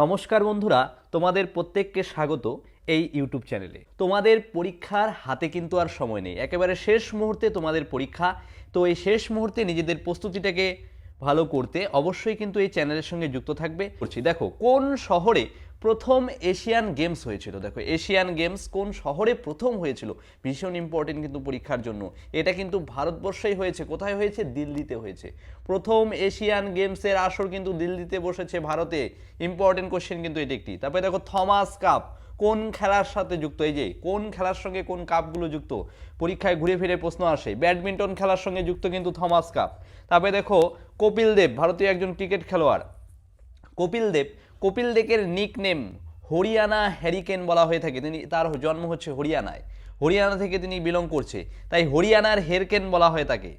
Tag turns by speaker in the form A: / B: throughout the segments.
A: নমস্কার বন্ধুরা, তোমাদের প্রত্যেককে স্বাগত এই ইউটিউব চ্যানেলে। তোমাদের পরীক্ষার হাতে কিন্তু আর সময় নেই। একেবারে শেষ মুহূর্তে তোমাদের পরীক্ষা। তো এই শেষ মুহূর্তে নিজেদের প্রস্তুতিটাকে ভালো করতে অবশ্যই কিন্তু এই চ্যানেলের সঙ্গে যুক্ত থাকবে। করছি দেখো, কোন শহরে প্রথম এশিয়ান গেমস হয়েছিল। দেখো, এশিয়ান গেমস কোন শহরে প্রথম হয়েছিল? ভীষণ ইম্পর্টেন্ট কিন্তু পরীক্ষার জন্য। এটা কিন্তু ভারতবর্ষেই হয়েছে। কোথায় হয়েছে? দিল্লিতে হয়েছে। প্রথম এশিয়ান গেমসের আসর কিন্তু দিল্লিতে বসেছে ভারতে। ইম্পর্টেন্ট কোশ্চেন কিন্তু এটি একটি। তারপরে দেখো, থমাস কাপ কোন খেলার সাথে যুক্ত? এই যে, কোন খেলার সঙ্গে কোন কাপগুলো যুক্ত? পরীক্ষায় ঘুরে ফিরে প্রশ্ন আসে। ব্যাডমিন্টন খেলার সঙ্গে যুক্ত কিন্তু থমাস কাপ। তারপরে দেখো, কপিল দেব, ভারতীয় একজন ক্রিকেট খেলোয়াড়। Kapil Dev Kapil দেকের nick name Haryana hurricane বলা হয়ে থাকে। তিনি, তার জন্ম হচ্ছে হরিয়ানায়। হরিয়ানা থেকে তিনি বিলং করছে। তাই হরিয়ানার হেরকেন বলা হয়ে থাকে।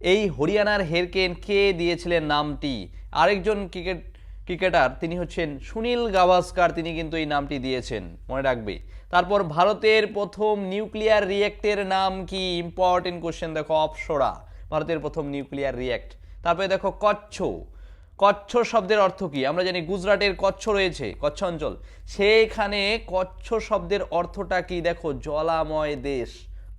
A: এই হরিয়ানার হেরকেন কে দিয়েছিলেন নামটি? আরেকজন ক্রিকেট ক্রিকেটার তিনি হচ্ছেন সুনীল গাভাস্কার। তিনি কিন্তু এই নামটি দিয়েছেন। মনে রাখবে। তারপর ভারতের প্রথম নিউক্লিয়ার রিয়েক্টের নাম কি? ইম্পর্টেন্ট কোশ্চেন দেখো, অপসরা। ভারতের প্রথম নিউক্লিয়ার রিয়েক্ট তারপরে দেখো, কচ্ছ। কচ্ছ শব্দের অর্থ কি? আমরা জানি গুজরাটের কচ্ছ রয়েছে, কচ্ছ অঞ্চল। সেইখানে কচ্ছ শব্দের অর্থটা কি? দেখো, জলাময় দেশ।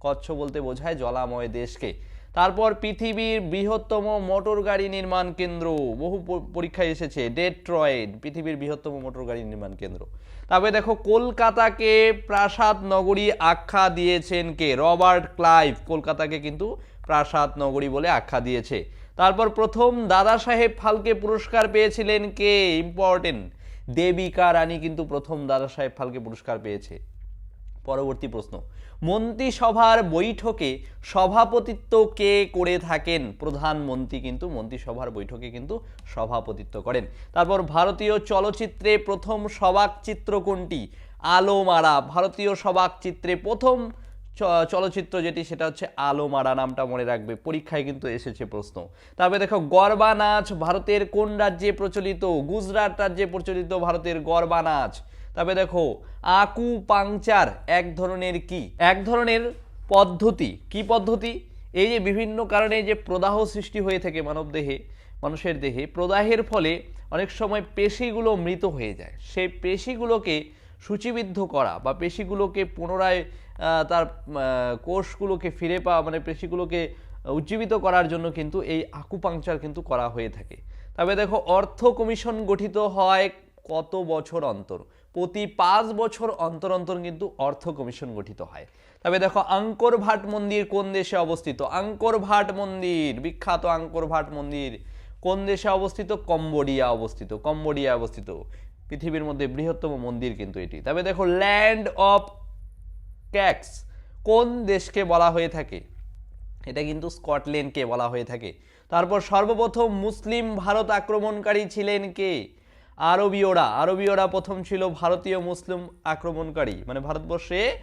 A: কচ্ছ বলতে বোঝায় জলাময় দেশকে। তারপর পৃথিবীর বৃহত্তম মোটর গাড়ি নির্মাণ কেন্দ্র, বহু পরীক্ষায় এসেছে, ডেট্রয়েড, পৃথিবীর বৃহত্তম মোটর গাড়ি নির্মাণ কেন্দ্র। তারপরে দেখো, কলকাতাকে প্রাসাদ নগরী আখ্যা দিয়েছেন কে? Robert Clive. কলকাতাকে কিন্তু প্রাসাদ নগরী বলে আখ্যা দিয়েছে। তারপর প্রথম দাদা সাহেব ফালকে পুরস্কার পেয়েছিলেন কে? ইম্পর্টেন্ট দেবিকা রানী কিন্তু প্রথম দাদা সাহেব ফালকে পুরস্কার পেয়েছে। পরবর্তী প্রশ্ন। মন্ত্রিসভার বৈঠকে সভাপতিত্ব কে করে থাকেন? প্রধানমন্ত্রী কিন্তু মন্ত্রিসভার বৈঠকে কিন্তু সভাপতিত্ব করেন। তারপর ভারতীয় চলচ্চিত্রে প্রথম সবাক চিত্র কোনটি? আলো মারা ভারতীয় সবাক চিত্রে প্রথম চলচ্চিত্র যেটি, সেটা হচ্ছে আলো মারা নামটা মনে রাখবে। পরীক্ষায় কিন্তু এসেছে প্রশ্ন। তারপরে দেখো, গরবা নাচ ভারতের কোন রাজ্যে প্রচলিত? গুজরাট রাজ্যে প্রচলিত ভারতের গরবা নাচ। তবে দেখো আকু পাংচার এক ধরনের কি? এক ধরনের পদ্ধতি। কি পদ্ধতি? এই যে বিভিন্ন কারণে যে প্রদাহ সৃষ্টি হয়ে থাকে মানব দেহে, মানুষের দেহে, প্রদাহের ফলে অনেক সময় পেশিগুলো মৃত হয়ে যায়। সেই পেশিগুলোকে সূচিবিদ্ধ করা বা পেশিগুলোকে পুনরায় তার কোষগুলোকে ফিরে পাওয়া মানে পেশিগুলোকে উজ্জীবিত করার জন্য কিন্তু এই আকুপাংচার কিন্তু করা হয়ে থাকে। তবে দেখো, অর্থ কমিশন গঠিত হয় কত বছর অন্তর? প্রতি পাঁচ বছর অন্তর অন্তর কিন্তু অর্থ কমিশন গঠিত হয়। তবে দেখো, আঙ্কর ভাট মন্দির কোন দেশে অবস্থিত? আঙ্কর ভাট মন্দির, বিখ্যাত আঙ্কর ভাট মন্দির কোন দেশে অবস্থিত? কম্বোডিয়া অবস্থিত কম্বোডিয়া অবস্থিত। পৃথিবীর মধ্যে বৃহত্তম মন্দির কিন্তু এটি। তবে দেখো ল্যান্ড অফ ক্যাক্স কোন দেশকে বলা হয়ে থাকে? এটা কিন্তু স্কটল্যান্ডকে বলা হয়ে থাকে। তারপর সর্বপ্রথম মুসলিম ভারত আক্রমণকারী ছিলেন কে? আরবীয়রা। আরবীয়রা প্রথম ছিল ভারতীয় মুসলিম আক্রমণকারী। মানে ভারতবর্ষে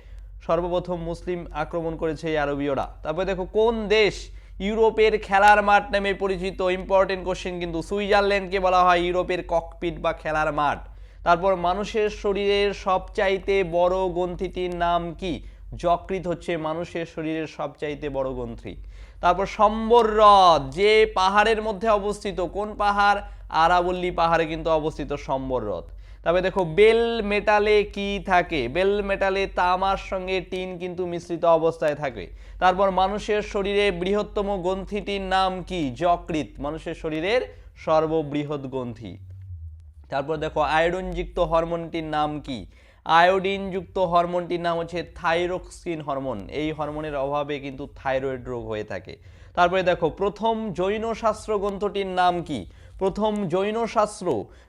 A: সর্বপ্রথম মুসলিম আক্রমণ করেছে এই আরবীয়রা। তারপরে দেখো কোন দেশ ইউরোপের খেলার মাঠ নামে পরিচিত? ইম্পর্টেন্ট কোশ্চেন কিন্তু সুইজারল্যান্ডকে বলা হয় ইউরোপের ককপিট বা খেলার মাঠ। তারপর মানুষের শরীরের সবচাইতে বড় গ্রন্থিটির নাম কি? যকৃত হচ্ছে মানুষের শরীরের সবচাইতে বড় গ্রন্থি। তারপর সম্বর হ্রদ, যে পাহাড়ের মধ্যে অবস্থিত। কোন পাহাড়? আরাবল্লী পাহাড়ে কিন্তু অবস্থিত সম্বর হ্রদ। তবে দেখো, বেল মেটালে কি থাকে? বেল মেটালে তামার সঙ্গে টিন কিন্তু মিশ্রিত অবস্থায় থাকে। তারপর মানুষের শরীরে বৃহত্তম গ্রন্থিটির নাম কি? যকৃত মানুষের শরীরের সর্ববৃহৎ গ্রন্থি। তারপর দেখো আয়োডিনযুক্ত হরমোনটির নাম কি? আয়োডিনযুক্ত হরমোনটির নাম হচ্ছে থাইরোক্সিন হরমোন এই হরমোনের অভাবে কিন্তু থাইরয়েড রোগ হয়ে থাকে। তারপরে দেখো, প্রথম জৈন শাস্ত্র গ্রন্থটির নাম কি? প্রথম জৈন শাস্ত্র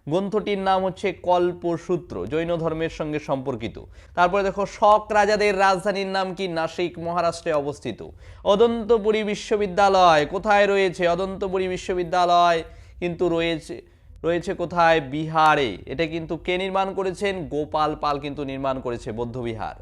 A: গ্রন্থটির নাম হচ্ছে কল্পসূত্র, জৈন ধর্মের সঙ্গে সম্পর্কিত। তারপরে দেখো, শক রাজাদের রাজধানীর নাম কি? নাসিক মহারাষ্ট্রে অবস্থিত। অদন্তপুরী বিশ্ববিদ্যালয় কোথায় রয়েছে? অদন্তপুরী বিশ্ববিদ্যালয় কিন্তু রয়েছে রয়েছে কোথায়? বিহারে। এটা কিন্তু কে নির্মাণ করেছেন? গোপাল পাল কিন্তু নির্মাণ করেছে বৌদ্ধবিহার।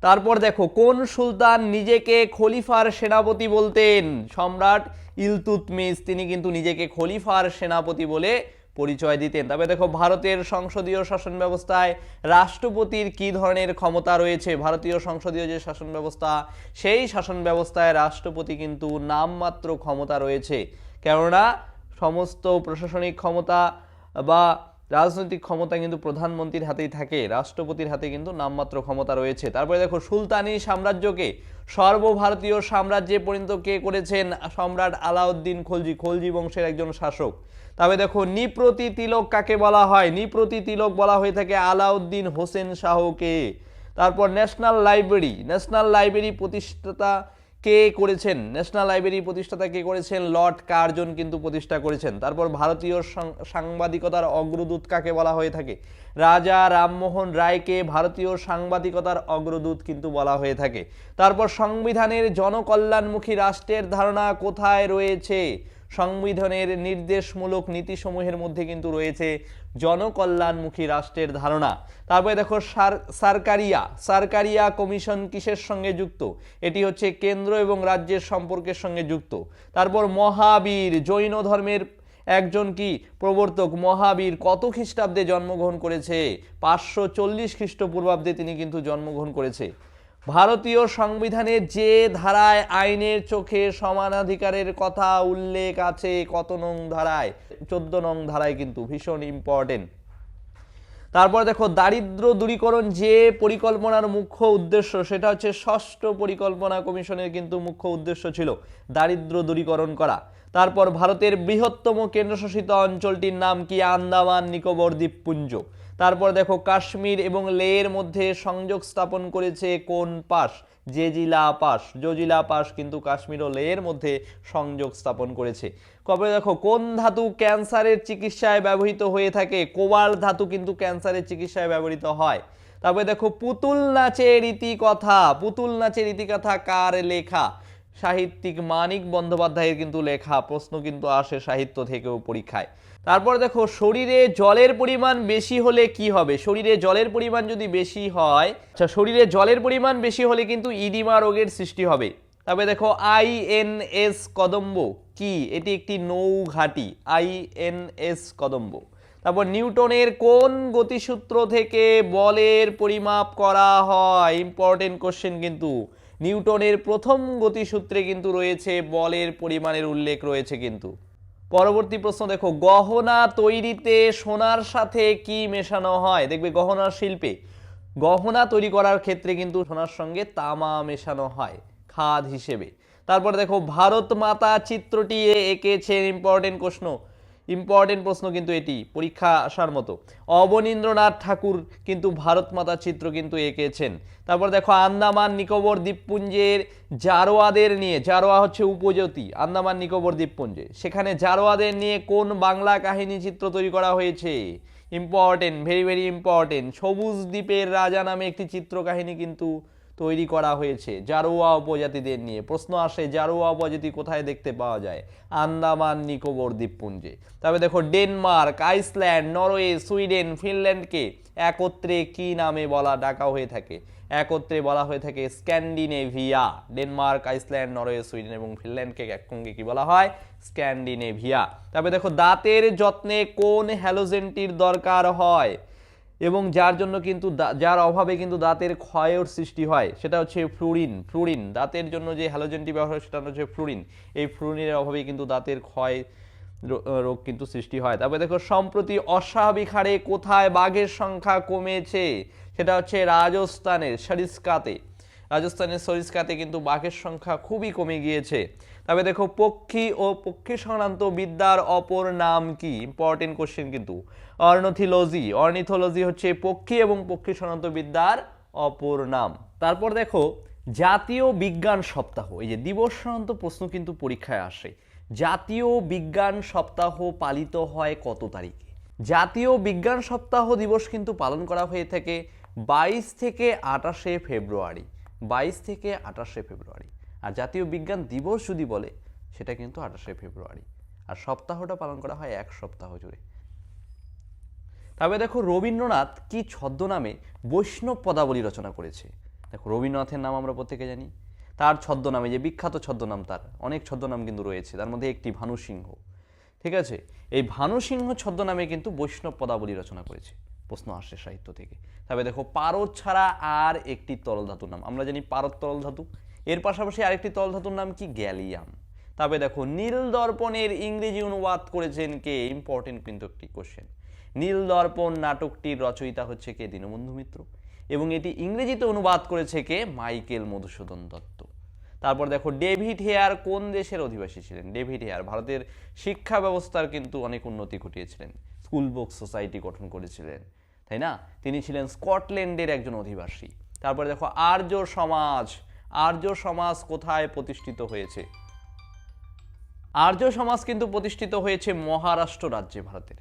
A: তারপর দেখো, কোন সুলতান নিজেকে খলিফার সেনাপতি বলতেন? সম্রাট ইলতুতমিশ তিনি কিন্তু নিজেকে খলিফার সেনাপতি বলে পরিচয় দিতেন। তবে দেখো, ভারতের সংসদীয় শাসন ব্যবস্থায় রাষ্ট্রপতির কি ধরনের ক্ষমতা রয়েছে? ভারতীয় সংসদীয় যে শাসন ব্যবস্থা, সেই শাসন ব্যবস্থায় রাষ্ট্রপতি কিন্তু নামমাত্র ক্ষমতা রয়েছে। কেননা সমস্ত প্রশাসনিক ক্ষমতা বা রাজনৈতিক ক্ষমতা কিন্তু প্রধানমন্ত্রীর হাতেই থাকে, রাষ্ট্রপতির হাতে কিন্তু নামমাত্র ক্ষমতা রয়েছে। তারপরে দেখো, সুলতানি সাম্রাজ্যকে সর্বভারতীয় সাম্রাজ্যে পরিণত কে করেছেন? সম্রাট আলাউদ্দিন খলজি খলজি বংশের একজন শাসক। তবে দেখো, নিপ্রতি তিলক কাকে বলা হয়? নিপ্রতি তিলক বলা হয়ে থাকে আলাউদ্দিন হোসেন শাহকে। তারপর ন্যাশনাল লাইব্রেরি ন্যাশনাল লাইব্রেরি প্রতিষ্ঠাতা কে করেছেন? ন্যাশনাল লাইব্রেরি প্রতিষ্ঠাতা কে করেছেন? লর্ড কার্জন কিন্তু প্রতিষ্ঠা করেছেন। তারপর ভারতীয় সাংবাদিকতার অগ্রদূত কাকে বলা হয়ে থাকে? রাজা রামমোহন রায়কে ভারতীয় সাংবাদিকতার অগ্রদূত কিন্তু বলা হয়ে থাকে। তারপর সংবিধানের জনকল্যাণমুখী রাষ্ট্রের ধারণা কোথায় রয়েছে? সংবিধানের নির্দেশমূলক নীতিসমূহের মধ্যে কিন্তু রয়েছে জনকল্যাণমুখী রাষ্ট্রের ধারণা। তারপরে দেখো, সার, সারকারিয়া। সারকারিয়া কমিশন কিসের সঙ্গে যুক্ত? এটি হচ্ছে কেন্দ্র এবং রাজ্যের সম্পর্কের সঙ্গে যুক্ত। তারপর মহাবীর, জৈন ধর্মের একজন কি? প্রবর্তক। মহাবীর কত খ্রিস্টাব্দে জন্মগ্রহণ করেছে? পাঁচশো চল্লিশ খ্রিস্টপূর্বাব্দে তিনি কিন্তু জন্মগ্রহণ করেছে। ভারতীয় সংবিধানে যে ধারায় আইনের চোখে সমানাধিকারের কথা উল্লেখ আছে, কত নং ধারায়? চোদ্দ নং ধারায় কিন্তু ভীষণ ইম্পর্টেন্ট তারপর দেখো, দারিদ্র দূরীকরণ যে পরিকল্পনার মুখ্য উদ্দেশ্য, সেটা হচ্ছে ষষ্ঠ পরিকল্পনা কমিশনের কিন্তু মুখ্য উদ্দেশ্য ছিল দারিদ্র দূরীকরণ করা। তারপর ভারতের বৃহত্তম কেন্দ্রশাসিত অঞ্চলটির নাম কি? আন্দামান, নিকোবর, দ্বীপপুঞ্জ। তারপর দেখো কাশ্মীর এবং লের মধ্যে সংযোগ স্থাপন করেছে কোন pass Zojila pass Zojila pass কিন্তু কাশ্মীর ও লের মধ্যে সংযোগ স্থাপন করেছে। কবে দেখো, কোন ধাতু ক্যান্সারের চিকিৎসায় ব্যবহৃত হয়ে থাকে? কোবাল ধাতু কিন্তু ক্যান্সারের চিকিৎসায় ব্যবহৃত হয়। তারপরে দেখো, পুতুল নাচের ইতিকথা পুতুল নাচের ইতিকথা কার লেখা? সাহিত্যিক মানিক বন্দ্যোপাধ্যায়ের কিন্তু লেখা। প্রশ্ন কিন্তু আসে সাহিত্য থেকেও পরীক্ষায়। তারপর দেখো, শরীরে জলের পরিমাণ বেশি হলে কি হবে? শরীরে জলের পরিমাণ যদি বেশি হয় আচ্ছা শরীরে জলের পরিমাণ বেশি হলে কিন্তু ইডিমা রোগের সৃষ্টি হবে। তবে দেখো আইএনএস কদম্ব, কি? এটি একটি নৌঘাটি আইএনএস কদম্ব। তারপর নিউটনের কোন গতিসূত্র থেকে বলের পরিমাপ করা হয়? ইম্পর্টেন্ট কোশ্চেন কিন্তু। নিউটনের প্রথম গতিসূত্রে কিন্তু রয়েছে বলের পরিমাণের উল্লেখ রয়েছে কিন্তু। পরবর্তী প্রশ্ন, দেখো, গহনা তৈরিতে সোনার সাথে কি মেশানো হয়? দেখবে গহনার শিল্পে। গহনা তৈরি করার ক্ষেত্রে কিন্তু সোনার সঙ্গে তামা মেশানো হয়, খাদ হিসেবে। তারপরে দেখো, ভারত মাতা চিত্রটি এঁকেছেন ইম্পর্টেন্ট প্রশ্ন। ইম্পর্টেন্ট প্রশ্ন কিন্তু এটি, পরীক্ষা আসার মতো। অবনীন্দ্রনাথ ঠাকুর কিন্তু ভারত মাতা চিত্র কিন্তু এঁকেছেন। তারপর দেখো, আন্দামান নিকোবর দ্বীপপুঞ্জের জারোয়াদের নিয়ে, জারোয়া হচ্ছে উপজাতি, আন্দামান নিকোবর দ্বীপপুঞ্জে। সেখানে জারোয়াদের নিয়ে কোন বাংলা কাহিনী চিত্র তৈরি করা হয়েছে? Important, very very important. সবুজ দ্বীপের রাজা নামে একটি চিত্র কাহিনী কিন্তু তৈরি করা হয়েছে জারোয়া উপজাতিদের নিয়ে। প্রশ্ন আসে, জারোয়া উপজাতি কোথায় দেখতে পাওয়া যায়? আন্দামান, নিকোবর, দ্বীপপুঞ্জে। তবে দেখো, ডেনমার্ক, আইসল্যান্ড, নরওয়ে, সুইডেন, ফিনল্যান্ডকে একত্রে কি নামে বলা, ডাকা হয়ে থাকে? একত্রে বলা হয়ে থাকে Scandinavia. Denmark, Iceland, Norway, Sweden এবং ফিনল্যান্ডকে একসঙ্গে কি বলা হয়? স্ক্যান্ডিনেভিয়া। তবে দেখো, দাঁতের যত্নে কোন হ্যালোজেনটির দরকার হয়? এবং যার জন্য কিন্তু যার অভাবে কিন্তু দাঁতের ক্ষয়ের সৃষ্টি হয়, সেটা হচ্ছে ফ্লুরিন ফ্লুরিন, দাঁতের জন্য যে হ্যালোজেনটি ব্যবহার হয় সেটা হচ্ছে ফ্লুরিন। এই ফ্লুরিনের অভাবে কিন্তু দাঁতের ক্ষয় রোগ কিন্তু সৃষ্টি হয়। তারপরে দেখো, সম্প্রতি অস্বাভাবিক হারে কোথায় বাঘের সংখ্যা কমেছে, সেটা হচ্ছে রাজস্থানের সরিস্কাতে। রাজস্থানের সরিস্কাতে কিন্তু বাঘের সংখ্যা খুবই কমে গিয়েছে। তবে দেখো, পক্ষী ও পক্ষী সংক্রান্ত বিদ্যার অপর নাম কি? ইম্পর্টেন্ট কোশ্চেন কিন্তু। অর্নথিলজি অর্নিথোলজি হচ্ছে পক্ষী এবং পক্ষী সংক্রান্ত বিদ্যার অপর নাম। তারপর দেখো, জাতীয় বিজ্ঞান সপ্তাহ। এই যে দিবস সংক্রান্ত প্রশ্ন কিন্তু পরীক্ষায় আসে। জাতীয় বিজ্ঞান সপ্তাহ পালিত হয় কত তারিখে? জাতীয় বিজ্ঞান সপ্তাহ দিবস কিন্তু পালন করা হয়ে থাকে বাইশ থেকে আটাশে ফেব্রুয়ারি। বাইশ থেকে আঠাশে ফেব্রুয়ারি। আর জাতীয় বিজ্ঞান দিবস যদি বলে, সেটা কিন্তু আঠাশে ফেব্রুয়ারি। আর সপ্তাহটা পালন করা হয় এক সপ্তাহ জুড়ে। তবে দেখো, রবীন্দ্রনাথ কি ছদ্মনামে বৈষ্ণব পদাবলী রচনা করেছে। দেখো, রবীন্দ্রনাথের নাম আমরা প্রত্যেকে জানি। তার ছদ্মনামে যে বিখ্যাত ছদ্মনাম, তার অনেক ছদ্মনাম কিন্তু রয়েছে। তার মধ্যে একটি ভানু সিংহ ঠিক আছে? এই ভানু সিংহ ছদ্মনামে কিন্তু বৈষ্ণব পদাবলী রচনা করেছে। প্রশ্ন আসে সাহিত্য থেকে। তবে দেখো পারদ ছাড়া আর একটি তরল ধাতুর নাম, আমরা জানি পারদ তরল ধাতু। এর পাশাপাশি আরেকটি তরল ধাতুর নাম কি? গ্যালিয়াম। তবে দেখো নীল দর্পণের ইংরেজি অনুবাদ করেছেন কে? ইম্পর্টেন্ট কিন্তু একটি কোশ্চেন নীল দর্পণ নাটকটির রচয়িতা হচ্ছে কে? দীনবন্ধু মিত্র। এবং এটি ইংরেজিতে অনুবাদ করেছে কে? মাইকেল মধুসূদন দত্ত। তারপর দেখো, ডেভিড হেয়ার কোন দেশের অধিবাসী ছিলেন? ডেভিড হেয়ার ভারতের শিক্ষা ব্যবস্থার কিন্তু অনেক উন্নতি ঘটিয়েছিলেন। স্কুল বুক সোসাইটি গঠন করেছিলেন, তাই না? তিনি ছিলেন স্কটল্যান্ডের একজন অধিবাসী। তারপরে দেখো, আর্য সমাজ আর্য সমাজ কোথায় প্রতিষ্ঠিত হয়েছে? আর্য সমাজ কিন্তু প্রতিষ্ঠিত হয়েছে মহারাষ্ট্র রাজ্যে ভারতের।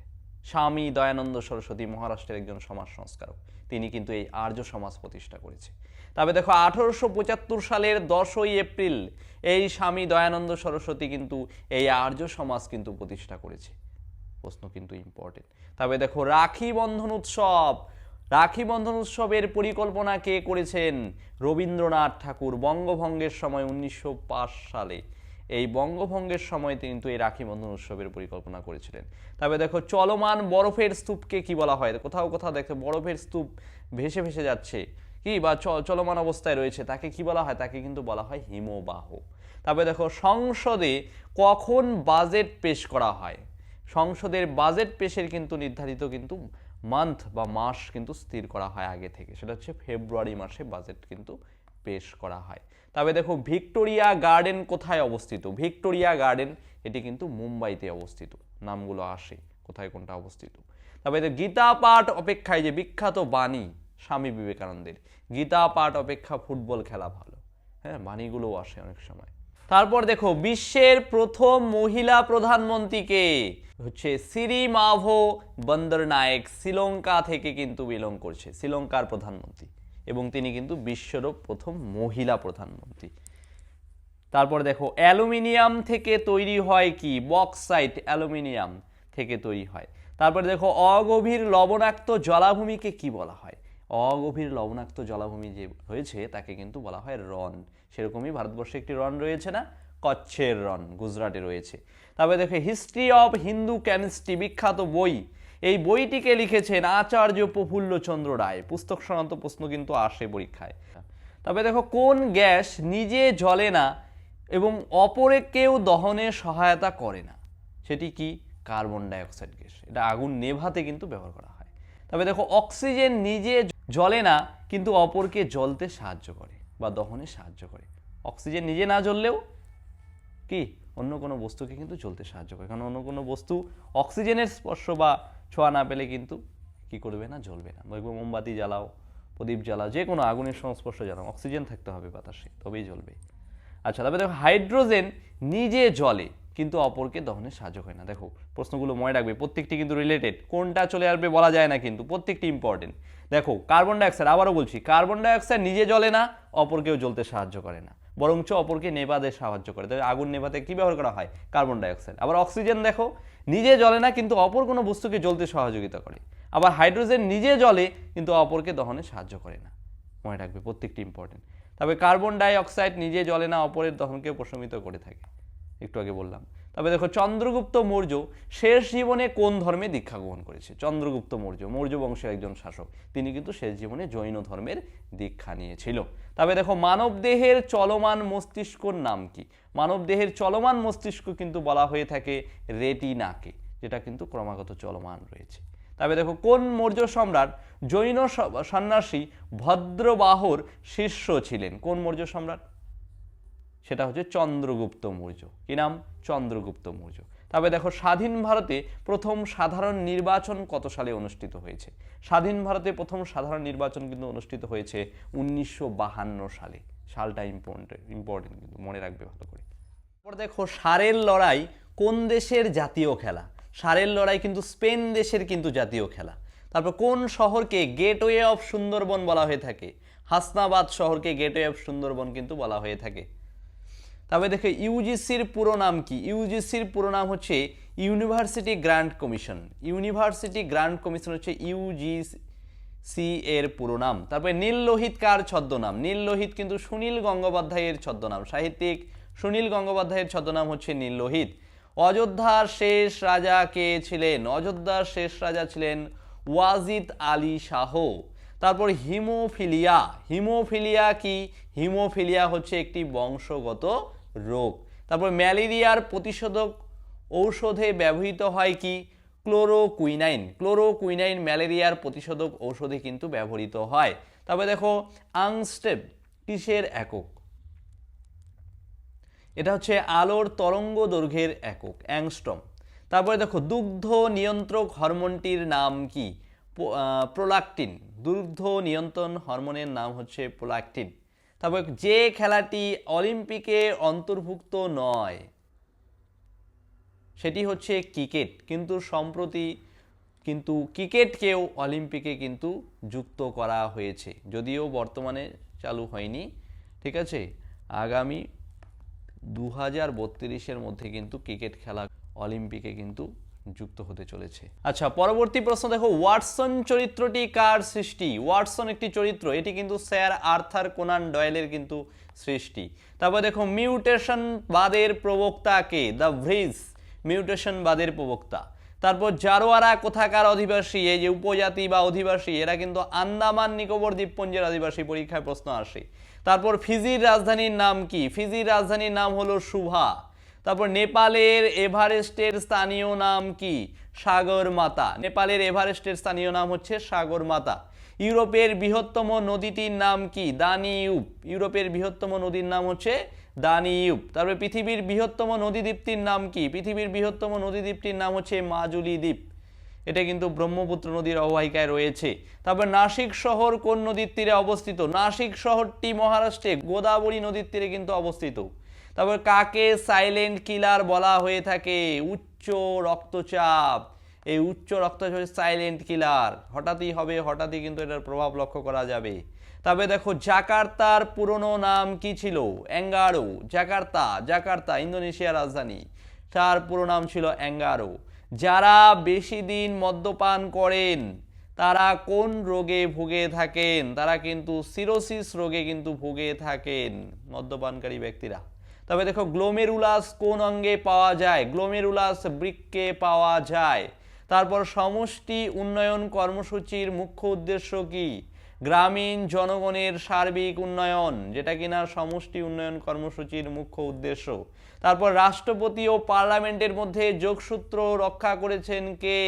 A: স্বামী দয়ানন্দ সরস্বতী মহারাষ্ট্রের একজন সমাজ সংস্কারক। তিনি কিন্তু এই আর্য সমাজ প্রতিষ্ঠা করেছে। তবে দেখো, আঠারোশো পঁচাত্তর সালের দশই এপ্রিল এই স্বামী দয়ানন্দ সরস্বতী কিন্তু এই আর্য সমাজ কিন্তু প্রতিষ্ঠা করেছে। প্রশ্ন কিন্তু ইম্পর্টেন্ট তবে দেখো, রাখি বন্ধন উৎসব। রাখি বন্ধন উৎসবের পরিকল্পনা কে করেছেন? রবীন্দ্রনাথ ঠাকুর বঙ্গভঙ্গের সময় উনিশশো পাঁচ সালে। এই বঙ্গভঙ্গের সময় কিন্তু এই রাখি বন্ধন উৎসবের পরিকল্পনা করেছিলেন। তবে দেখো, চলমান বরফের স্তূপকে কি বলা হয়? কোথাও কোথাও দেখো, বরফের স্তূপ ভেসে ভেসে যাচ্ছে। কি বা চলমান অবস্থায় রয়েছে। তাকে কি বলা হয়? তাকে কিন্তু বলা হয় হিমবাহ। তবে দেখো, সংসদে কখন বাজেট পেশ করা হয়? সংসদের বাজেট পেশের কিন্তু নির্ধারিত কিন্তু মান্থ বা মাস কিন্তু স্থির করা হয় আগে থেকে। সেটা হচ্ছে ফেব্রুয়ারি মাসে বাজেট কিন্তু পেশ করা হয়। তবে দেখো, ভিক্টোরিয়া গার্ডেন কোথায় অবস্থিত? ভিক্টোরিয়া গার্ডেন, এটি কিন্তু মুম্বাইতে অবস্থিত। নামগুলো আসে, কোথায় কোনটা অবস্থিত? তবে গীতা পাঠ অপেক্ষায় যে বিখ্যাত বাণী, স্বামী বিবেকানন্দের। গীতা পাঠ অপেক্ষা ফুটবল খেলা ভালো। হ্যাঁ বাণীগুলোও আসে অনেক সময়। তারপর দেখো, বিশ্বের প্রথম মহিলা প্রধানমন্ত্রীকে হচ্ছে সিরি মাভো বন্দরনায়েক শ্রীলঙ্কা থেকে কিন্তু বিলং করছে, শ্রীলঙ্কার প্রধানমন্ত্রী। এবং তিনি কিন্তু বিশ্বেরও প্রথম মহিলা প্রধানমন্ত্রী। তারপর দেখো, অ্যালুমিনিয়াম থেকে তৈরি হয় কি? বক্সাইট অ্যালুমিনিয়াম থেকে তৈরি হয়। তারপরে দেখো, অগভীর লবণাক্ত জলাভূমিকে কি বলা হয়? অগভীর লবণাক্ত জলাভূমি যে রয়েছে তাকে কিন্তু বলা হয় রন সেরকমই ভারতবর্ষে একটি রন রয়েছে না, কচ্ছের রন গুজরাটে রয়েছে। তবে দেখো হিস্ট্রি অফ হিন্দু কেমিস্ট্রি বিখ্যাত বই, এই বইটিকে লিখেছেন আচার্য প্রফুল্লচন্দ্র রায়। পুস্তক সংক্রান্ত প্রশ্ন কিন্তু আসে পরীক্ষায়। তবে দেখো, কোন গ্যাস নিজে জ্বলে না এবং অপরে কেউ দহনে সহায়তা করে না? সেটি কি? Carbon dioxide gas. এটা আগুন নেভাতে কিন্তু ব্যবহার করা হয়। তবে দেখো, অক্সিজেন নিজে জ্বলে না, কিন্তু অপরকে জ্বলতে সাহায্য করে। বা দহনে সাহায্য করে। অক্সিজেন নিজে না জ্বললেও কি? অন্য কোনো বস্তুকে কিন্তু জ্বলতে সাহায্য করে। কারণ অন্য কোনো বস্তু অক্সিজেনের স্পর্শ বা ছোঁয়া না পেলে কিন্তু কি করবে না? জ্বলবে না। দেখবে মোমবাতি জ্বালাও, প্রদীপ জ্বালাও, যে কোনো আগুনের সংস্পর্শ জ্বালাও। অক্সিজেন থাকতে হবে বাতাসে, তবেই জ্বলবে। আচ্ছা তবে দেখো, হাইড্রোজেন নিজে জলে কিন্তু অপরকে দহনে সাহায্য হয় না। দেখো, প্রশ্নগুলো মনে রাখবে, প্রত্যেকটি কিন্তু রিলেটেড কোনটা চলে আসবে বলা যায় না কিন্তু, প্রত্যেকটি ইম্পর্টেন্ট দেখো কার্বন ডাইঅক্সাইড আবারও বলছি কার্বন ডাইঅক্সাইড নিজে জ্বলে না, অপরকেও জ্বলতে সাহায্য করে না। বরঞ্চ অপরকে নেভাতে সাহায্য করে। তবে আগুন নেভাতে কি ব্যবহার করা হয়? কার্বন ডাইঅক্সাইড আবার অক্সিজেন দেখো, নিজে জ্বলে না, কিন্তু অপর কোনো বস্তুকে জ্বলতে সহযোগিতা করে। আবার হাইড্রোজেন নিজে জ্বলে, কিন্তু অপরকে দহনে সাহায্য করে না। মনে রাখবে, প্রত্যেকটি ইম্পর্টেন্ট তবে কার্বন ডাই অক্সাইড নিজে জ্বলে না, অপরের দহনকে প্রশমিত করে থাকে। একটু আগে বললাম। তবে দেখো চন্দ্রগুপ্ত মৌর্য শেষ জীবনে কোন ধর্মে দীক্ষা গ্রহণ করেছে? চন্দ্রগুপ্ত মৌর্য মৌর্য বংশের একজন শাসক। তিনি কিন্তু শেষ জীবনে জৈন ধর্মের দীক্ষা নিয়েছিল। তবে দেখো মানব দেহের চলমান মস্তিষ্কর নাম কি? মানব দেহের চলমান মস্তিষ্ক কিন্তু বলা হয়ে থাকে রেটিনাকে, যেটা কিন্তু ক্রমাগত চলমান রয়েছে। তবে দেখো কোন মৌর্য সম্রাট জৈন সন্ন্যাসী ভদ্রবাহর শিষ্য ছিলেন? কোন মৌর্য সম্রাট? সেটা হচ্ছে চন্দ্রগুপ্ত মৌর্য। কি নাম? চন্দ্রগুপ্ত মৌর্য। তবে দেখো, স্বাধীন ভারতে প্রথম সাধারণ নির্বাচন কত সালে অনুষ্ঠিত হয়েছে? স্বাধীন ভারতে প্রথম সাধারণ নির্বাচন কিন্তু অনুষ্ঠিত হয়েছে উনিশশো সালে। সালটা ইম্পর্টেন্ট ইম্পর্টেন্ট কিন্তু, মনে রাখবে ভালো করে। তারপর দেখো, সারের লড়াই কোন দেশের জাতীয় খেলা? সারের লড়াই কিন্তু স্পেন দেশের কিন্তু জাতীয় খেলা। তারপর কোন শহরকে গেটওয়ে অফ সুন্দরবন বলা হয়ে থাকে? হাসনাবাদ শহরকে গেটওয়ে অফ সুন্দরবন কিন্তু বলা হয়ে থাকে। তবে দেখো, ইউজিসির পুরো নাম কি? ইউজিসির পুরো নাম হচ্ছে university grand commission. University grand commission হচ্ছে ইউজিসি এর পুরো নাম। তারপরে নীল লোহিত কার ছদ্মনাম? নীল লোহিত কিন্তু সুনীল গঙ্গোপাধ্যায়ের ছদ্মনাম। সাহিত্যিক সুনীল গঙ্গোপাধ্যায়ের ছদ্মনাম হচ্ছে নীল লোহিত। অযোধ্যার শেষ রাজা কে ছিলেন? অযোধ্যার শেষ রাজা ছিলেন ওয়াজিদ আলী শাহ। তারপর হিমোফিলিয়া। হিমোফিলিয়া কি? হিমোফিলিয়া হচ্ছে একটি বংশগত রোগ। তারপর ম্যালেরিয়ার প্রতিষেধক ঔষধে ব্যবহৃত হয় কি? ক্লোরোকুইনাইন। ক্লোরোকুইনাইন ম্যালেরিয়ার প্রতিষেধক ঔষধে কিন্তু ব্যবহৃত হয়। তবে দেখো আংস্টেপ কিসের একক? এটা হচ্ছে আলোর তরঙ্গ দৈর্ঘ্যের একক, অ্যাংস্ট্রম। তারপরে দেখো, দুগ্ধ নিয়ন্ত্রক হরমোনটির নাম কি? প্রোলাকটিন, দুগ্ধ নিয়ন্ত্রণ হরমোনের নাম হচ্ছে প্রোলাকটিন। তারপর যে খেলাটি অলিম্পিকে অন্তর্ভুক্ত নয়, সেটি হচ্ছে ক্রিকেট। কিন্তু সম্প্রতি কিন্তু ক্রিকেটকেও অলিম্পিকে কিন্তু যুক্ত করা হয়েছে। যদিও বর্তমানে চালু হয়নি, ঠিক আছে? আগামী দু হাজার মধ্যে কিন্তু ক্রিকেট খেলা অলিম্পিকে কিন্তু যুক্ত হতে চলেছে। আচ্ছা পরবর্তী প্রশ্ন, দেখো, ওয়াটসন চরিত্রটি কার সৃষ্টি? ওয়াটসন একটি চরিত্র, এটি কিন্তু স্যার আর্থার কোনান ডয়েলের কিন্তু সৃষ্টি। তারপর দেখো মিউটেশন বাদের প্রবক্তা কে? দ্য ভ্রিজ মিউটেশন বাদের প্রবক্তা। তারপর জারোয়ারা কোথাকার অধিবাসী? এই যে উপজাতি বা অধিবাসী, এরা কিন্তু আন্দামান নিকোবর দ্বীপপুঞ্জের আদিবাসী পরীক্ষায় প্রশ্ন আসে। তারপর ফিজির রাজধানীর নাম কি? ফিজির রাজধানীর নাম হলো সুভা। তারপর নেপালের এভারেস্টের স্থানীয় নাম কি? সাগর মাতা। নেপালের এভারেস্টের স্থানীয় নাম হচ্ছে সাগর মাতা। ইউরোপের বৃহত্তম নদীটির নাম কি? দানিউব। ইউরোপের বৃহত্তম নদীর নাম হচ্ছে দানিউব। তারপরে পৃথিবীর বৃহত্তম নদী দ্বীপটির নাম কি? পৃথিবীর বৃহত্তম নদী দ্বীপটির নাম হচ্ছে মাজুলি দ্বীপ এটা কিন্তু ব্রহ্মপুত্র নদীর অববাহিকায় রয়েছে। তারপর নাসিক শহর কোন নদীর তীরে অবস্থিত? নাসিক শহরটি মহারাষ্ট্রে গোদাবরী নদীর তীরে কিন্তু অবস্থিত। তারপর কাকে সাইলেন্ট কিলার বলা হয়ে থাকে? উচ্চ রক্তচাপ। এই উচ্চ রক্তচাপ সাইলেন্ট কিলার হঠাৎই হবে, হঠাৎই কিন্তু এটার প্রভাব লক্ষ্য করা যাবে। তবে দেখো, জাকার্তার পুরনো নাম কি ছিল? অ্যাঙ্গারো। জাকার্তা জাকার্তা, ইন্দোনেশিয়ার রাজধানী। তার পুরো নাম ছিল অ্যাঙ্গারো। যারা বেশি দিন মদ্যপান করেন, তারা কোন রোগে ভুগে থাকেন? তারা কিন্তু সিরোসিস রোগে কিন্তু ভুগে থাকেন মদ্যপানকারী ব্যক্তিরা। তবে দেখো গ্লোমেরুলাস কোন অঙ্গে পাওয়া যায়? গ্লোমেরুলাস বৃক্কে পাওয়া যায়। তারপর সমষ্টি উন্নয়ন কর্মসূচির মুখ্য উদ্দেশ্য কি? গ্রামীণ জনগণের সার্বিক উন্নয়ন, যেটা কিনা সমষ্টি উন্নয়ন কর্মসূচির মুখ্য উদ্দেশ্য। তারপর রাষ্ট্রপতি ও পার্লামেন্টের মধ্যে যোগসূত্র রক্ষা করেছেন কে?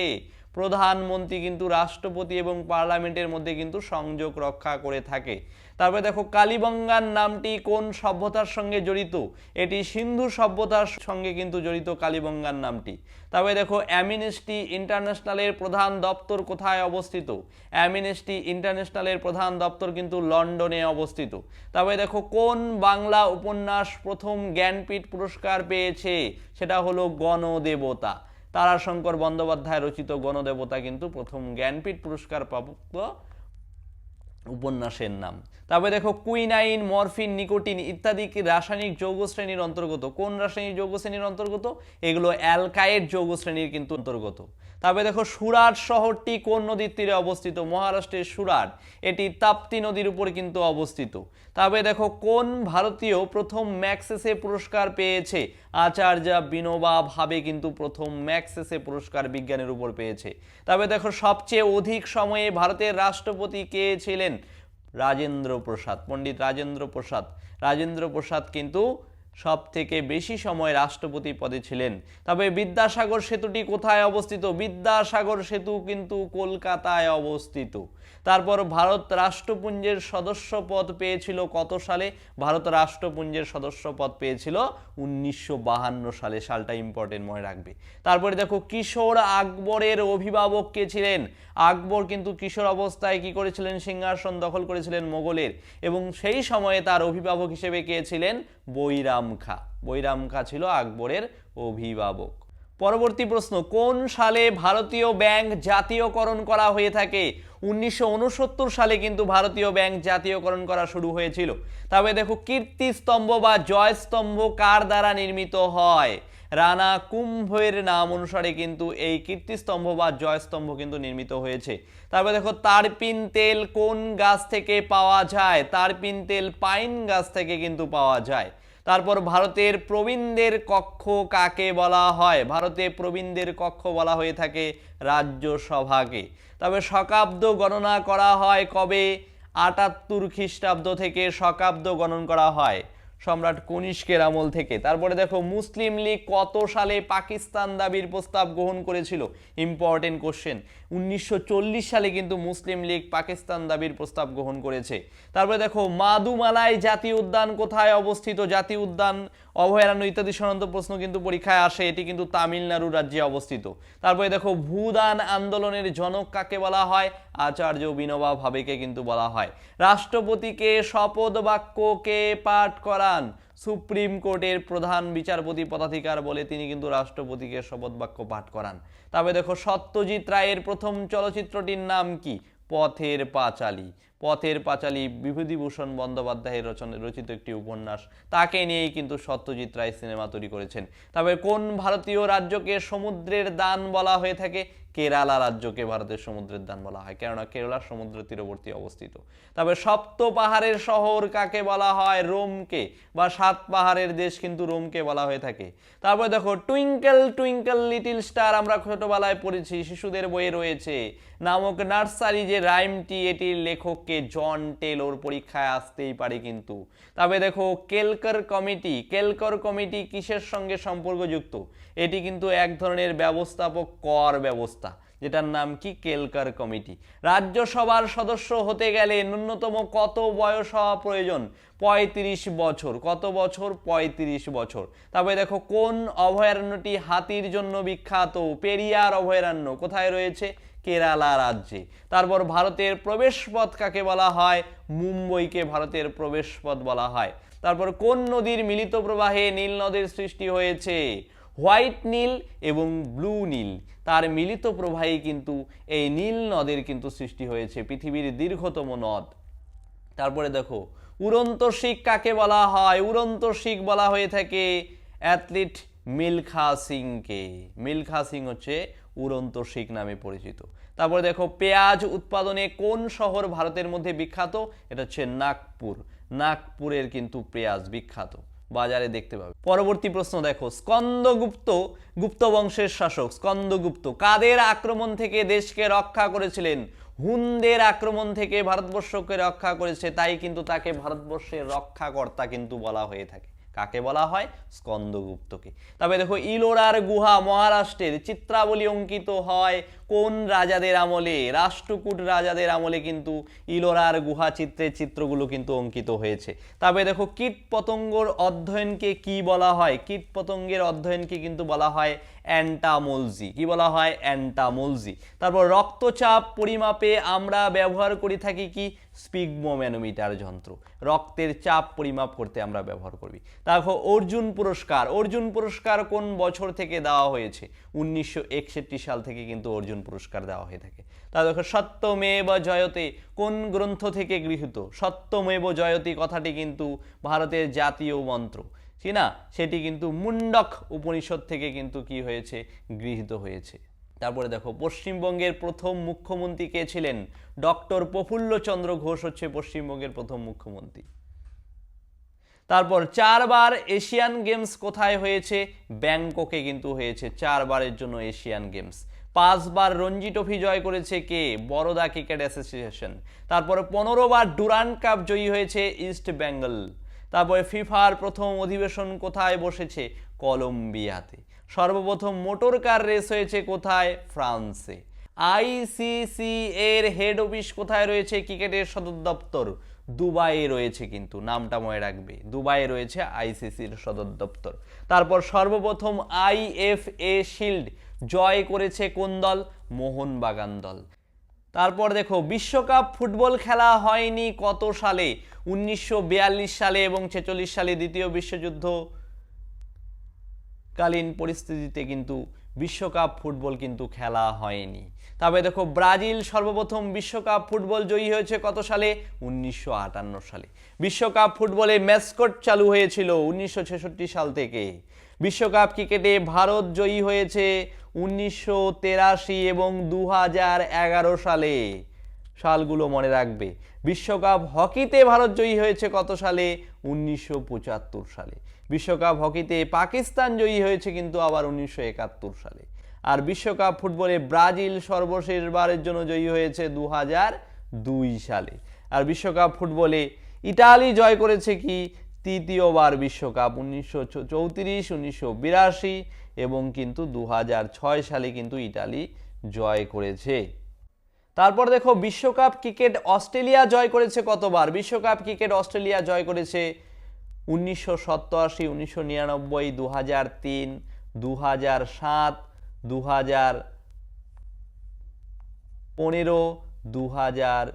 A: প্রধানমন্ত্রী কিন্তু রাষ্ট্রপতি এবং পার্লামেন্টের মধ্যে কিন্তু সংযোগ রক্ষা করে থাকে। তারপরে দেখো কালীবঙ্গার নামটি কোন সভ্যতার সঙ্গে জড়িত? এটি সিন্ধু সভ্যতার সঙ্গে কিন্তু জড়িত কালীবঙ্গার নামটি। তবে দেখো অ্যামিনেস্টি ইন্টারন্যাশনালের প্রধান দপ্তর কোথায় অবস্থিত? অ্যামিনেস্টি ইন্টারন্যাশনালের প্রধান দপ্তর কিন্তু লন্ডনে অবস্থিত। তবে দেখো কোন বাংলা উপন্যাস প্রথম জ্ঞানপীঠ পুরস্কার পেয়েছে? সেটা হলো গণদেবতা। তারাশঙ্কর বন্দ্যোপাধ্যায় রচিত গণদেবতা কিন্তু প্রথম জ্ঞানপীঠ পুরস্কার প্রাপ্ত উপন্যাসের নাম। তারপরে দেখো কুইনাইন মরফিন নিকোটিন ইত্যাদি রাসায়নিক যৌগ শ্রেণির অন্তর্গত? কোন রাসায়নিক যৌগ শ্রেণির অন্তর্গত? এগুলো অ্যালকাইড যৌগ শ্রেণির কিন্তু অন্তর্গত। তারপরে দেখো সুরাট শহরটি কোন নদীর তীরে অবস্থিত? মহারাষ্ট্রের সুরাট। এটি তাপ্তি নদীর উপর কিন্তু অবস্থিত। তবে দেখো কোন ভারতীয় প্রথম ম্যাক্সেসে পুরস্কার পেয়েছে? আচার্য বিনোবা ভাবে কিন্তু প্রথম ম্যাক্সেসে পুরস্কার বিজ্ঞানের উপর পেয়েছে। তবে দেখো সবচেয়ে অধিক সময়ে ভারতের রাষ্ট্রপতি কে ছিলেন? রাজেন্দ্র প্রসাদ পণ্ডিত রাজেন্দ্র প্রসাদ রাজেন্দ্র প্রসাদ কিন্তু সব থেকে বেশি সময় রাষ্ট্রপতি পদে ছিলেন। তবে বিদ্যাসাগর সেতুটি কোথায় অবস্থিত? বিদ্যাসাগর সেতু কিন্তু কলকাতায় অবস্থিত। তারপর ভারত রাষ্ট্রপুঞ্জের সদস্য পদ পেয়েছিল কত সালে? ভারত রাষ্ট্রপুঞ্জের সদস্য পদ পেয়েছিল উনিশশো সালে। সালটা ইম্পর্টেন্ট মনে রাখবে। তারপরে দেখো, কিশোর আকবরের অভিভাবক কে ছিলেন? আকবর কিন্তু কিশোর অবস্থায় কি করেছিলেন? সিংহাসন দখল করেছিলেন মোগলের। এবং সেই সময়ে তার অভিভাবক হিসেবে কে ছিলেন? বৈরাম খা বৈরাম খা ছিল আকবরের অভিভাবক। পরবর্তী প্রশ্ন, কোন সালে ভারতীয় ব্যাংক জাতীয়করণ করা হয়ে থাকে? উনিশশো উনসত্তর সালে কিন্তু ভারতীয় ব্যাংক জাতীয়করণ করা শুরু হয়েছিল। তবে দেখো, কীর্তিস্তম্ভ বা জয়স্তম্ভ কার দ্বারা নির্মিত হয়? রানা কুম্ভের নাম অনুসারে কিন্তু এই কীর্তিস্তম্ভ বা জয়স্তম্ভ কিন্তু নির্মিত হয়েছে। তারপরে দেখো, তারপিন তেল কোন গাছ থেকে পাওয়া যায়? তারপিন তেল পাইন গাছ থেকে কিন্তু পাওয়া যায়। তারপর ভারতের প্রবীণদের কক্ষ কাকে বলা হয়? ভারতে প্রবীণদের কক্ষ বলা হয়ে থাকে রাজ্যসভাকে। তবে শকাব্দ গণনা করা হয় কবে? আটাত্তর খ্রিস্টাব্দ থেকে শকাব্দ গণন করা হয়। সম্রাট কনিষ্কের আমল থেকে। তারপরে দেখো, মুসলিম লীগ কত সালে পাকিস্তান দাবির প্রস্তাব গ্রহণ করেছিল? ইম্পর্টেন্ট কোশ্চেন উনিশশো চল্লিশ সালে কিন্তু মুসলিম লীগ পাকিস্তান দাবির প্রস্তাব গ্রহণ করেছে। তারপরে দেখো, মাদুমালাই জাতীয় উদ্যান কোথায় অবস্থিত? জাতীয় উদ্যান, অভয়ারণ্য ইত্যাদি সনন্ত প্রশ্ন কিন্তু পরীক্ষায় আসে, এটি কিন্তু তামিলনাড়ু রাজ্যে অবস্থিত। তারপরে দেখো, ভূদান আন্দোলনের জনক কাকে বলা হয়? আচার্য বিনোবা ভাবেকে কিন্তু বলা হয়। রাষ্ট্রপতিকে শপথ বাক্যকে পাঠ করান সুপ্রিম কোর্টের প্রধান বিচারপতি পদাধিকার বলে তিনি কিন্তু রাষ্ট্রপতিকে শপথ বাক্য পাঠ করান। তবে দেখো, সত্যজিৎ রায়ের প্রথম চলচ্চিত্রটির নাম কি? পথের পাঁচালী। পথের পাঁচালী বিভূতিভূষণ বন্দ্যোপাধ্যায়ের রচনা, রচিত একটি উপন্যাস। তাকে নিয়েই কিন্তু সত্যজিৎ রায় সিনেমা তৈরি করেছেন। তবে কোন ভারতীয় রাজ্যকে সমুদ্রের দান বলা হয়ে থাকে? কেরালা রাজ্যকে ভারতের সমুদ্রের দান বলা হয়, কেননা কেরালা সমুদ্র তীরবর্তী অবস্থিত। তবে সপ্ত পাহাড়ের শহর কাকে বলা হয়? রোমকে, বা সাত পাহাড়ের দেশ কিন্তু রোমকে বলা হয়ে থাকে। তারপরে দেখো, টুইঙ্কেল টুইঙ্কেল লিটিল স্টার আমরা ছোটবেলায় পড়েছি, শিশুদের বইয়ে রয়েছে। নামক নার্সারি যে রাইমটি, এটির লেখককে জন টেলর পরীক্ষায় আসতেই পারে কিন্তু। তবে দেখো, কেলকার কমিটি, কেলকর কমিটি কিসের সঙ্গে সম্পর্কযুক্ত? এটি কিন্তু এক ধরনের ব্যবস্থাপক কর ব্যবস্থা, যেটার নাম কি? কেলকার কমিটি। রাজ্যসভার সদস্য হতে গেলে ন্যূনতম কত বয়স হওয়া প্রয়োজন? পঁয়ত্রিশ বছর। কত বছর? পঁয়ত্রিশ বছর। তারপরে দেখো, কোন অভয়ারণ্যটি হাতির জন্য বিখ্যাত? পেরিয়ার অভয়ারণ্য কোথায় রয়েছে? কেরালা রাজ্যে। তারপর ভারতের প্রবেশপথ কাকে বলা হয়? মুম্বইকে ভারতের প্রবেশপথ বলা হয়। তারপর কোন নদীর মিলিত প্রবাহে নীল নদের সৃষ্টি হয়েছে? হোয়াইট নীল এবং ব্লু নীল। তার মিলিত প্রবাহেই কিন্তু এই নীল নদের কিন্তু সৃষ্টি হয়েছে, পৃথিবীর দীর্ঘতম নদ। তারপরে দেখো, উড়ন্ত শিখ কাকে বলা হয়? উড়ন্ত শিখ বলা হয়ে থাকে অ্যাথলিট মিলখা সিংকে। মিলখা সিং হচ্ছে উড়ন্ত শিখ নামে পরিচিত। তারপরে দেখো, পেঁয়াজ উৎপাদনে কোন শহর ভারতের মধ্যে বিখ্যাত? এটা হচ্ছে নাগপুর। নাগপুরের কিন্তু পেঁয়াজ বিখ্যাত। বাজারে দেখতে পাবে। পরবর্তী প্রশ্ন দেখো, স্কন্দগুপ্ত, গুপ্ত বংশের শাসক স্কন্দগুপ্ত কাদের আক্রমণ থেকে দেশকে রক্ষা করেছিলেন? হুনদের আক্রমণ থেকে ভারতবর্ষকে রক্ষা করেছে, তাই কিন্তু তাকে ভারতবর্ষের রক্ষাকর্তা কিন্তু বলা হয়ে থাকে। কাকে বলা হয়? স্কন্দগুপ্তকে। তবে দেখো ইলোরার গুহা মহারাষ্ট্রের চিত্রাবলী অঙ্কিত হয় কোন রাজাদের আমলে? রাষ্ট্রকূট রাজাদের আমলে কিন্তু ইলোরার গুহা চিত্রের চিত্রগুলো কিন্তু অঙ্কিত হয়েছে। তবে দেখো কীট পতঙ্গর অধ্যয়নকে কি বলা হয়? কীট পতঙ্গের অধ্যয়নকে কিন্তু বলা হয় অ্যান্টামোলজি। কি বলা হয়? অ্যান্টামোলজি। তারপর রক্তচাপ পরিমাপে আমরা ব্যবহার করে থাকি কি? স্পিগমোম্যানোমিটার যন্ত্র। রক্তের চাপ পরিমাপ করতে আমরা ব্যবহার করি তারপর অর্জুন পুরস্কার। অর্জুন পুরস্কার কোন বছর থেকে দেওয়া হয়েছে? উনিশশো একষট্টি সাল থেকে কিন্তু অর্জুন পুরস্কার দেওয়া হয়ে থাকে। তা দেখো, সত্যমেব জয়তে কোন গ্রন্থ থেকে গৃহীত? সত্যমেব জয়তে কথাটি কিন্তু ভারতের জাতীয় মন্ত্র। ঠিক না? সেটি কিন্তু মুন্ডক উপনিষদ থেকে কিন্তু কি হয়েছে? গৃহীত হয়েছে। তারপরে দেখো, পশ্চিমবঙ্গের প্রথম মুখ্যমন্ত্রী কে ছিলেন? ডক্টর প্রফুল্লচন্দ্র ঘোষ হচ্ছে পশ্চিমবঙ্গের প্রথম মুখ্যমন্ত্রী। তারপর চারবার এশিয়ান গেমস কোথায় হয়েছে? ব্যাংককে কিন্তু হয়েছে চারবারের জন্য এশিয়ান গেমস। পাঁচবার রঞ্জি ট্রফি জয় করেছে কে? Baroda cricket association. তারপরে পনেরো বার ডুরান্ড কাপ জয়ী হয়েছে ইস্ট বেঙ্গল। তারপরে ফিফার প্রথম অধিবেশন কোথায় বসেছে? কলম্বিয়াতে। সর্বপ্রথম মোটর কার রেস হয়েছে কোথায়? ফ্রান্সে। আইসিসি এর হেড অফিস কোথায় রয়েছে? ক্রিকেটের সদর দপ্তর দুবাইয়ে রয়েছে কিন্তু, নামটা মনে রাখবে। দুবাইয়ে রয়েছে আইসিসির সদর দপ্তর। তারপর সর্বপ্রথম আইএফএ শিল্ড জয় করেছে কোন দল? মোহনবাগান দল। তারপর দেখো, বিশ্বকাপ ফুটবল খেলা হয়নি কত সালে? উনিশশো বিয়াল্লিশ সালে এবং ছেচল্লিশ সালে দ্বিতীয় বিশ্বযুদ্ধ কালীন পরিস্থিতিতে কিন্তু বিশ্বকাপ ফুটবল কিন্তু খেলা হয়নি। তবে দেখো, ব্রাজিল সর্বপ্রথম বিশ্বকাপ ফুটবল জয়ী হয়েছে কত সালে? উনিশশো আটান্ন সালে। বিশ্বকাপ ফুটবলে ম্যাসকট চালু হয়েছিল উনিশশো ছেষট্টি সাল থেকে। বিশ্বকাপ ক্রিকেটে ভারত জয়ী হয়েছে উনিশশো এবং দু হাজার এগারো সালে। সালগুলো মনে রাখবে। বিশ্বকাপ হকিতে ভারত জয়ী হয়েছে কত সালে? উনিশশো পঁচাত্তর সালে। বিশ্বকাপ হকিতে পাকিস্তান জয়ী হয়েছে কিন্তু আবার উনিশশো একাত্তর সালে। আর বিশ্বকাপ ফুটবলে ব্রাজিল সর্বশেষবারের জন্য জয়ী হয়েছে দু দুই সালে। আর বিশ্বকাপ ফুটবলে ইটালি জয় করেছে কি? তৃতীয়বার বিশ্বকাপ উনিশশো চৌত্রিশ, উনিশশো বিরাশি এবং কিন্তু দু ছয় সালে কিন্তু ইটালি জয় করেছে। তারপর দেখো, বিশ্বকাপ ক্রিকেট অস্ট্রেলিয়া জয় করেছে কতবার? বিশ্বকাপ ক্রিকেট অস্ট্রেলিয়া জয় করেছে উনিশশো সপ্তাশি উনিশশো নিরানব্বই দু হাজার তিন দু হাজার সাত দু হাজার পনেরো দু হাজার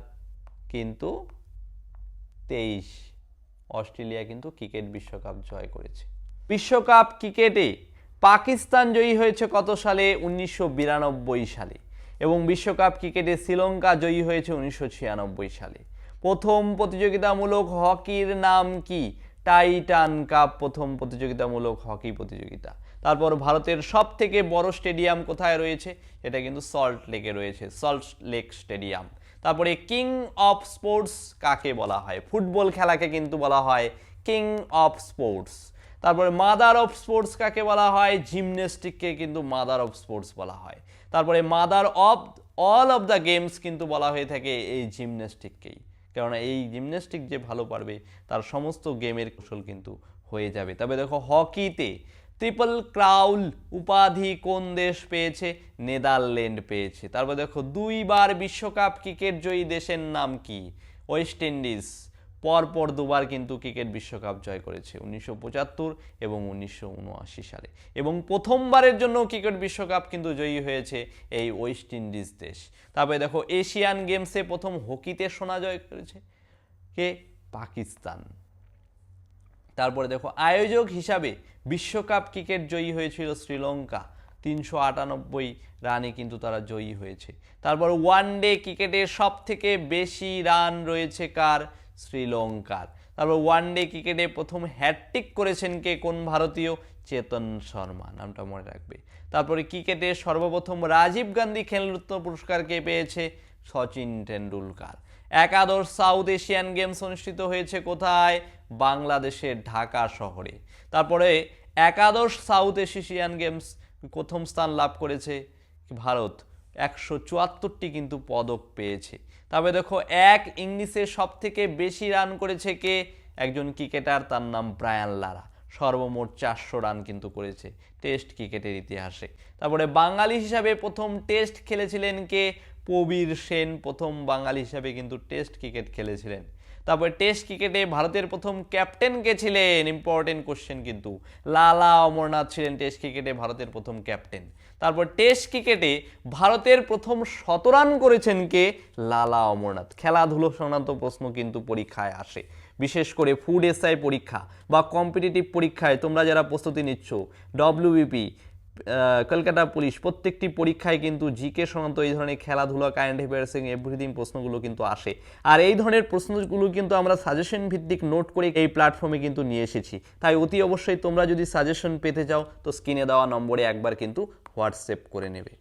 A: কিন্তু তেইশ। অস্ট্রেলিয়া কিন্তু ক্রিকেট বিশ্বকাপ জয় করেছে। বিশ্বকাপ ক্রিকেটে পাকিস্তান জয়ী হয়েছে কত সালে? উনিশশো বিরানব্বই সালে। এবং বিশ্বকাপ ক্রিকেটে শ্রীলঙ্কা জয়ী হয়েছে উনিশশো ছিয়ানব্বই সালে। প্রথম প্রতিযোগিতামূলক হকির নাম কি? টাইটান কাপ প্রথম প্রতিযোগিতামূলক হকি প্রতিযোগিতা। তারপর ভারতের সব থেকে বড় স্টেডিয়াম কোথায় রয়েছে? এটা কিন্তু সল্ট লেকে রয়েছে, সল্ট লেক স্টেডিয়াম। তারপরে কিং অফ স্পোর্টস কাকে বলা হয়? ফুটবল খেলাকে কিন্তু বলা হয় কিং অফ স্পোর্টস তারপরে মাদার অফ স্পোর্টস কাকে বলা হয়? জিমন্যাস্টিককে কিন্তু মাদার অফ স্পোর্টস বলা হয়। তারপরে mother of all of the games কিন্তু বলা হয়ে থাকে এই জিমন্যাস্টিককেই কেননা এই জিমন্যাস্টিক যে ভালো পারবে, তার সমস্ত গেমের কৌশল কিন্তু হয়ে যাবে। তবে দেখো হকিতে ট্রিপল ক্রাউল উপাধি কোন দেশ পেয়েছে? নেদারল্যান্ড পেয়েছে। তারপর দেখো, দুইবার বিশ্বকাপ ক্রিকেট জয়ী দেশের নাম কি? West Indies. পরপর দুবার কিন্তু ক্রিকেট বিশ্বকাপ জয় করেছে, উনিশশো পঁচাত্তর এবং উনিশশো উনআশি সালে। এবং প্রথমবারের জন্য ক্রিকেট বিশ্বকাপ কিন্তু জয়ী হয়েছে এই ওয়েস্ট ইন্ডিজ দেশ। তারপরে দেখো, এশিয়ান গেমসে প্রথম হকিতে সোনা জয় করেছে কে? পাকিস্তান। তারপরে দেখো, আয়োজক হিসাবে বিশ্বকাপ ক্রিকেট জয়ী হয়েছিল শ্রীলঙ্কা। তিনশো আটানব্বই রানে কিন্তু তারা জয়ী হয়েছে। তারপর ওয়ান ডে ক্রিকেটের সব থেকে বেশি রান রয়েছে কার? শ্রীলঙ্কার। তারপর ওয়ান ডে ক্রিকেটে প্রথম হ্যাট্রিক করেছেন কে? কোন ভারতীয়? চেতন শর্মা, নামটা মনে রাখবে। তারপরে ক্রিকেটে সর্বপ্রথম রাজীব গান্ধী খেলরত্ন পুরস্কার কে পেয়েছে? সচিন টেন্ডুলকার একাদশ সাউথ এশিয়ান গেমস অনুষ্ঠিত হয়েছে কোথায়? বাংলাদেশের ঢাকা শহরে। তারপরে একাদশ সাউথ এশিয়ান গেমস প্রথম স্থান লাভ করেছে ভারত। একশো চুয়াত্তরটি কিন্তু পদক পেয়েছে। তবে দেখো, এক ইংলিশে সব থেকে বেশি রান করেছে কে? একজন ক্রিকেটার, তার নাম ব্রায়ান লারা। সর্বমোট চারশো রান কিন্তু করেছে টেস্ট ক্রিকেটের ইতিহাসে। তারপরে বাঙালি হিসাবে প্রথম টেস্ট খেলেছিলেন কে? প্রবীর সেন, প্রথম বাঙালি হিসাবে কিন্তু টেস্ট ক্রিকেট খেলেছিলেন। তারপরে টেস্ট ক্রিকেটে ভারতের প্রথম ক্যাপ্টেন কে ছিলেন? ইম্পর্টেন্ট কোশ্চেন কিন্তু। লালা অমরনাথ ছিলেন টেস্ট ক্রিকেটে ভারতের প্রথম ক্যাপ্টেন তারপর টেস্ট ক্রিকেটে ভারতের প্রথম শতরান করেছেন কে? লালা অমরনাথ। খেলাধুলো সংক্রান্ত প্রশ্ন কিন্তু পরীক্ষায় আসে। বিশেষ করে ফুড এসআই পরীক্ষা বা কম্পিটিটিভ পরীক্ষায় তোমরা যারা প্রস্তুতি নিচ্ছ ডব্লিউবিপি কলকাতা পুলিশ প্রত্যেকটি পরীক্ষায় কিন্তু জিকে সংক্রান্ত এই ধরনের খেলাধুলা কারেন্ট অ্যাফেয়ার্সিং এভরিথিং প্রশ্নগুলো কিন্তু আসে। আর এই ধরনের প্রশ্নগুলো কিন্তু আমরা সাজেশন ভিত্তিক নোট করে এই প্ল্যাটফর্মে কিন্তু নিয়ে এসেছি। তাই অতি অবশ্যই তোমরা যদি সাজেশন পেতে চাও, তো স্ক্রিনে দেওয়া নম্বরে একবার কিন্তু হোয়াটসঅ্যাপ করে নেবে।